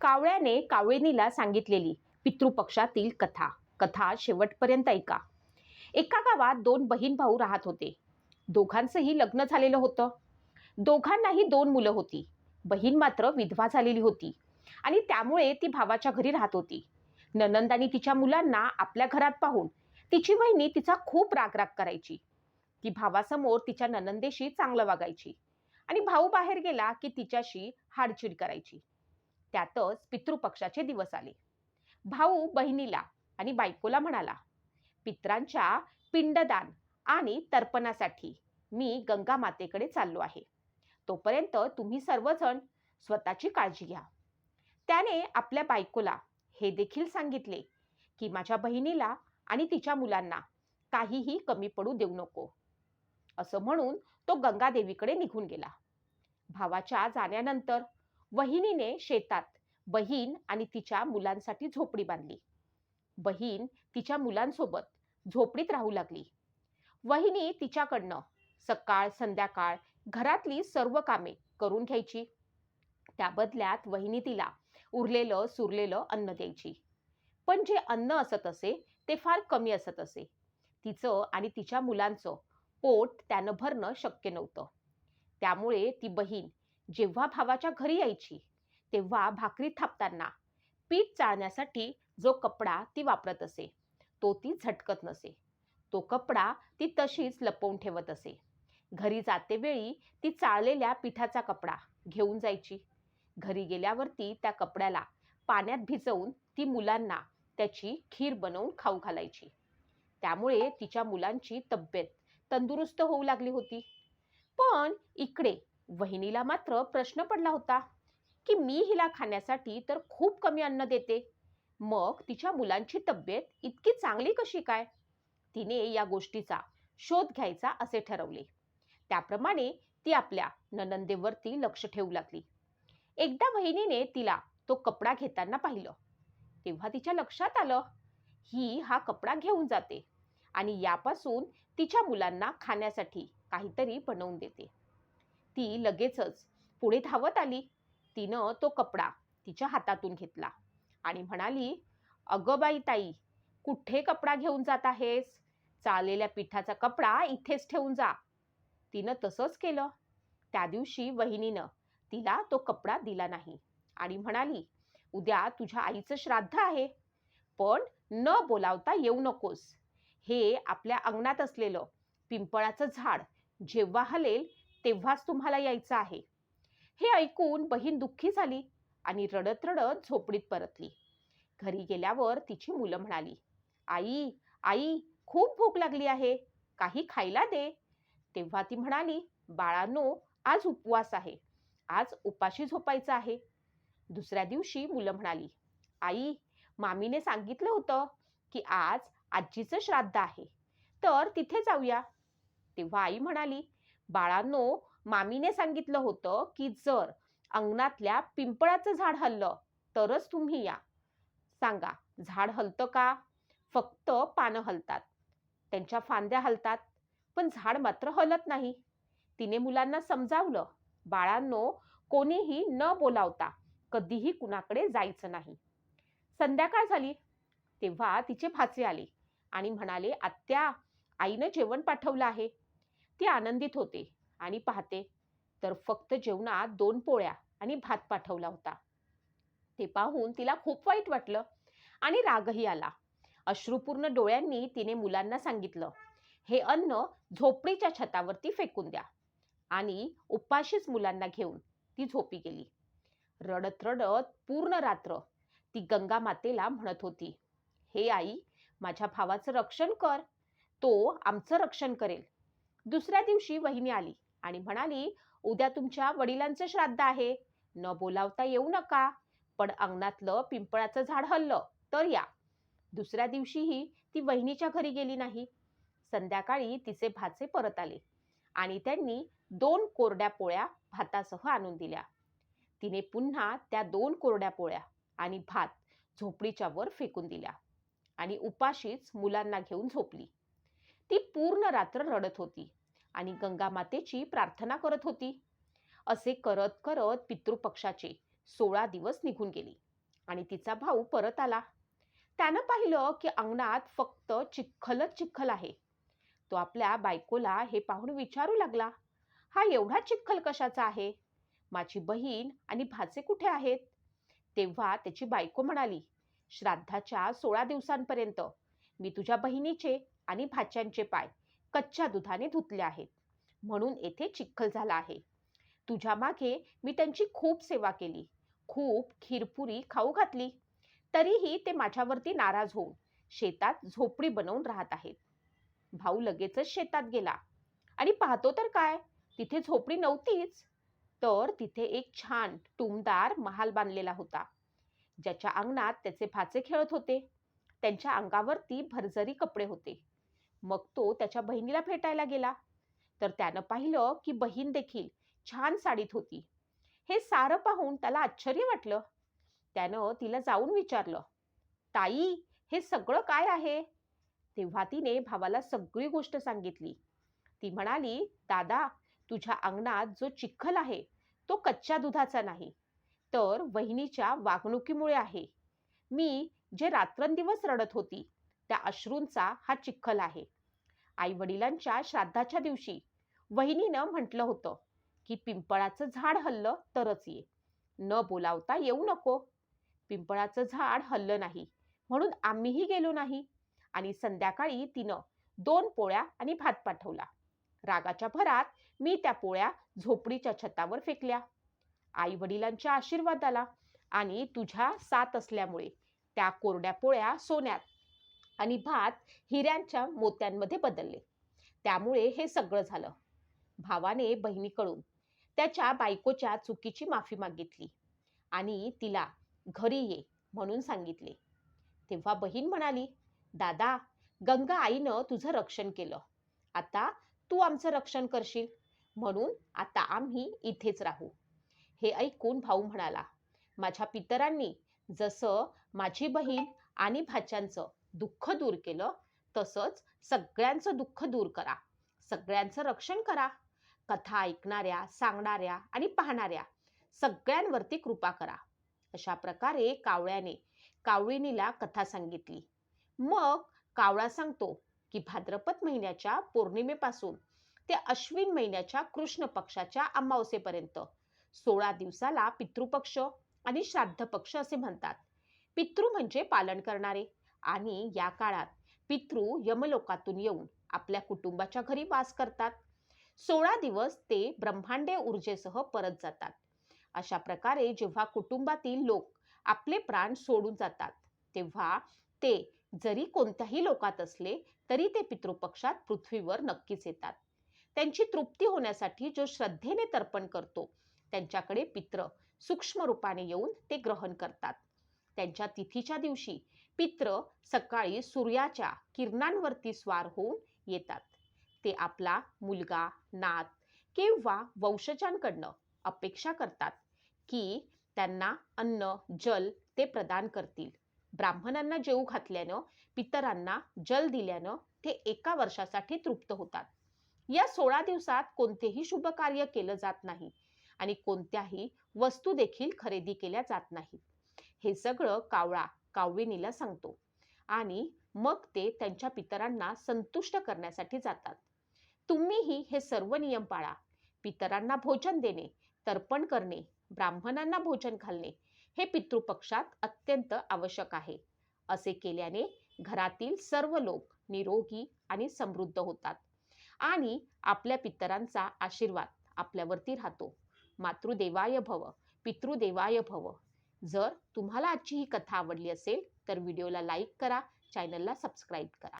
कावळ्याने कावळिनीला सांगितलेली पितृपक्षातील कथा. कथा शेवटपर्यंत ऐका. एका गावात दोन बहीण भाऊ राहत होते. दोघांचंही लग्न झालेलं होतं. दोघांनाही दोन मुलं होती. बहीण मात्र विधवा झालेली होती आणि त्यामुळे ती भावाच्या घरी राहत होती. ननंदानी तिच्या मुलांना आपल्या घरात पाहून तिची वहिनी तिचा खूप रागराग करायची. ती भावासमोर तिच्या ननंदेशी चांगलं वागायची आणि भाऊ बाहेर गेला की तिच्याशी हाडचिड करायची. त्यातच पितृपक्षाचे दिवस आले. भाऊ बहिणीला आणि बायकोला म्हणाला पित्रांच्या पिंडदान आणि तर्पणासाठी मी गंगा मातेकडे चाललो आहे. तोपर्यंत तुम्ही सर्वजण स्वतःची काळजी घ्या. त्याने आपल्या बायकोला हे देखील सांगितले की माझ्या बहिणीला आणि तिच्या मुलांना काहीही कमी पडू देऊ नको. असं म्हणून तो गंगादेवीकडे निघून गेला. भावाच्या जाण्यानंतर वहिनीने शेतात बहीण आणि तिच्या मुलांसाठी झोपडी बांधली. बहीण तिच्या मुलांसोबत झोपडीत राहू लागली. वहिनी तिच्याकडनं सकाळ संध्याकाळ घरातली सर्व कामे करून घ्यायची. त्या बदल्यात वहिनी तिला उरलेलं सुरलेलं अन्न द्यायची. पण जे अन्न असत असे ते फार कमी असत असे. तिचं आणि तिच्या मुलांचं पोट त्यानं भरणं शक्य नव्हतं. त्यामुळे ती बहीण जेव्हा भावाच्या घरी यायची तेव्हा भाकरी थापताना पीठ चाळण्यासाठी जो कपडा ती वापरत असे तो ती झटकत नसे. तो कपडा ती तशीच लपवून ठेवत असे. घरी जातेवेळी ती चाळलेल्या पिठाचा कपडा घेऊन जायची. घरी गेल्यावरती त्या कपड्याला पाण्यात भिजवून ती मुलांना त्याची खीर बनवून खाऊ घालायची. त्यामुळे तिच्या मुलांची तब्येत तंदुरुस्त होऊ लागली होती. पण इकडे वहिनीला मात्र प्रश्न पडला होता की मी हिला खाण्यासाठी तर खूप कमी अन्न देते. मग तिच्या मुलांची तब्येत इतकी चांगली कशी काय? तिने या गोष्टीचा शोध घ्यायचा असे ठरवले. त्याप्रमाणे ती आपल्या ननंदेवरती लक्ष ठेवू लागली. एकदा बहिणीने तिला तो कपडा घेताना पाहिलं. तेव्हा तिच्या लक्षात आलं ही हा कपडा घेऊन जाते आणि यापासून तिच्या मुलांना खाण्यासाठी काहीतरी बनवून देते. ती लगेचच पुढे धावत आली. तिनं तो कपडा तिच्या हातातून घेतला आणि म्हणाली अगं बाई ताई कुठे कपडा घेऊन जात आहेस? चाललेल्या पिठाचा कपडा इथेच ठेवून जा. तिनं तसंच केलं. त्या दिवशी वहिनीनं तिला तो कपडा दिला नाही आणि म्हणाली उद्या तुझ्या आईचं श्राद्ध आहे पण न बोलावता येऊ नकोस. हे आपल्या अंगणात असलेलं पिंपळाचं झाड जेव्हा हलेल तेव्हाच तुम्हाला यायचं आहे. हे ऐकून बहीण दुःखी झाली आणि रडत रडत झोपडीत परतली. घरी गेल्यावर तिची मुलं म्हणाली आई आई खूप भूक लागली आहे. काही खायला दे. तेव्हा ती म्हणाली बाळांनो आज उपवास आहे. आज उपाशी झोपायचं आहे. दुसऱ्या दिवशी मुलं म्हणाली आई मामीने सांगितलं होतं की आज आजीचं श्राद्ध आहे. तर तिथे जाऊया. तेव्हा आई म्हणाली बाळांनो मामीने सांगितलं होतं की जर अंगणातल्या पिंपळाचं झाड हललं तरच तुम्ही या. सांगा झाड हलतं का? फक्त पानं हलतात. त्यांच्या फांद्या हलतात पण झाड मात्र हलत नाही. तिने मुलांना समजावलं बाळांनो कोणीही न बोलावता कधीही कुणाकडे जायचं नाही. संध्याकाळ झाली तेव्हा तिचे फाचे आले आणि म्हणाले आत्या आईनं जेवण पाठवलं आहे. ती आनंदित होते आणि पाहते. तर फक्त जेवणात दोन पोळ्या आणि भात पाठवला होता. ते पाहून तिला खूप वाईट वाटलं आणि रागही आला. अश्रुपूर्ण डोळ्यांनी तिने मुलांना सांगितलं हे अन्न झोपडीच्या छतावरती फेकून द्या. आणि उपाशीच मुलांना घेऊन ती झोपी गेली. रडत रडत पूर्ण रात्र ती गंगा मातेला म्हणत होती हे आई माझ्या भावाचं रक्षण कर. तो आमचं रक्षण करेल. दुसऱ्या दिवशी वहिनी आली आणि म्हणाली उद्या तुमच्या वडिलांचं श्राद्ध आहे. न बोलावता येऊ नका. पण अंगणातलं पिंपळाचं झाड हल्लं तर या. दुसऱ्या दिवशीही ती वहिनीच्या घरी गेली नाही. संध्याकाळी तिचे भाचे परत आले आणि त्यांनी दोन कोरड्या पोळ्या भातासह आणून दिल्या. तिने पुन्हा त्या दोन कोरड्या पोळ्या आणि भात झोपडीच्या वर फेकून दिल्या आणि उपाशीच मुलांना घेऊन झोपली. ती पूर्ण रात्र रडत होती. आणि गंगा मातेची प्रार्थना करत होती. असे करत करत पितृपक्षाचे सोळा दिवस निघून गेली आणि तिचा भाऊ परत आला. त्यानं पाहिलं की अंगणात फक्त चिखलच चिखल आहे. तो आपल्या बायकोला हे पाहून विचारू लागला हा एवढा चिखल कशाचा आहे? माझी बहीण आणि भाचे कुठे आहेत? तेव्हा त्याची बायको म्हणाली श्राद्धाच्या सोळा दिवसांपर्यंत मी तुझ्या बहिणीचे आणि भाच्यांचे पाय कच्च्या दुधाने धुतले आहेत. म्हणून येथे चिखल झाला आहे. तुझ्या मागे मी त्यांची खूप सेवा केली. खूप खीरपुरी खाऊ घातली. तरीही ते माझ्यावरती नाराज होऊन शेतात झोपडी बनवून राहत आहेत. भाऊ लगेचच शेतात गेला. आणि पाहतो तर काय? तिथे झोपडी नव्हतीच. तर तिथे एक छान टुमदार महाल बांधलेला होता. ज्याच्या अंगणात त्याचे भाचे खेळत होते. त्यांच्या अंगावरती भरजरी कपडे होते. मग तो त्याच्या बहिणीला भेटायला गेला. तर त्यानं पाहिलं की बहीण देखील छान साडीत होती. हे सारं पाहून त्याला आश्चर्य वाटलं. त्यानं तिला जाऊन विचारलं ताई हे सगळं काय आहे? तेव्हा तिने भावाला सगळी गोष्ट सांगितली. ती म्हणाली दादा तुझ्या अंगणात जो चिखल आहे तो कच्च्या दुधाचा नाही तर वहिनीच्या वागणुकीमुळे आहे. मी जे रात्रंदिवस रडत होती त्या अश्रूंचा हा चिखल आहे. आई वडिलांच्या श्राद्धाच्या दिवशी वहिनीनं म्हटलं होतं की पिंपळाचं झाड हल्लं तरच ये. न बोलावता येऊ नको. पिंपळाचं झाड हल्लं नाही म्हणून आम्हीही गेलो नाही. आणि संध्याकाळी तिनं दोन पोळ्या आणि भात पाठवला. रागाच्या भरात मी त्या पोळ्या झोपडीच्या छतावर फेकल्या. आई वडिलांच्या आशीर्वादाला आणि तुझ्या साथ असल्यामुळे त्या कोरड्या पोळ्या सोन्यात आणि भात हिऱ्यांच्या मोत्यांमध्ये बदलले. त्यामुळे हे सगळं झालं. भावाने बहिणीकडून त्याच्या बायकोच्या चुकीची माफी मागितली आणि तिला घरी ये म्हणून सांगितले. तेव्हा बहीण म्हणाली दादा गंगा आईनं तुझं रक्षण केलं. आता तू आमचं रक्षण करशील. म्हणून आता आम्ही इथेच राहू. हे ऐकून भाऊ म्हणाला माझ्या पितरांनी जसं माझी बहीण आणि भाच्यांचं दुःख दूर केलं तसंच सगळ्यांचं दुःख दूर करा. सगळ्यांचं रक्षण करा. कथा ऐकणाऱ्या सांगणाऱ्या आणि पाहणाऱ्या सगळ्यांवरती कृपा करा. अशा प्रकारे कावळ्याने कावळीनीला कथा सांगितली. मग कावळा सांगतो की भाद्रपद महिन्याच्या पौर्णिमेपासून ते अश्विन महिन्याच्या कृष्ण पक्षाच्या अमावसेपर्यंत सोळा दिवसाला पितृपक्ष आणि श्राद्ध पक्ष असे म्हणतात. पितृ म्हणजे पालन करणारे. आणि या काळात पितृ यमलोकातून येऊन आपल्या कुटुंबाच्या घरी वास करतात. सोळा दिवस ते ब्रह्मांडे ऊर्जेसह परत जातात. अशा प्रकारे जेव्हा कुटुंबातील लोक आपले प्राण सोडून जातात तेव्हा ते जरी कोणत्याही लोकात असले तरी ते पितृपक्षात पृथ्वीवर नक्कीच येतात. त्यांची तृप्ती होण्यासाठी जो श्रद्धेने तर्पण करतो त्यांच्याकडे पित्र सूक्ष्म रूपाने येऊन ते ग्रहण करतात. त्यांच्या तिथीच्या दिवशी पित्र सकाळी सूर्याच्या किरणांवरती स्वार होऊन येतात. ते आपला मुलगा नात किंवा वंशजांकडनं अपेक्षा करतात की त्यांना अन्न जल ते प्रदान करतील. ब्राह्मणांना जेऊ घातल्यानं पितरांना जल दिल्यानं ते एका वर्षासाठी तृप्त होतात. या सोळा दिवसात कोणतेही शुभ कार्य केलं जात नाही आणि कोणत्याही वस्तू देखील खरेदी केल्या जात नाहीत. हे सगळं कावळा कावळीनीला सांगतो. आणि मग ते त्यांच्या पितरांना संतुष्ट करण्यासाठी जातात. तुम्हीही हे सर्व नियम पाळा. पितरांना भोजन देणे तर्पण करणे ब्राह्मणांना भोजन घालणे हे पितृपक्षात अत्यंत आवश्यक आहे. असे केल्याने घरातील सर्व लोक निरोगी आणि समृद्ध होतात. आणि आपल्या पितरांचा आशीर्वाद आपल्यावरती राहतो. मातृदेवाय भव पितृदेवाय भव. जर तुम्हाला आजची ही कथा आवडली असेल तर व्हिडिओला लाईक करा चॅनलला सबस्क्राईब करा.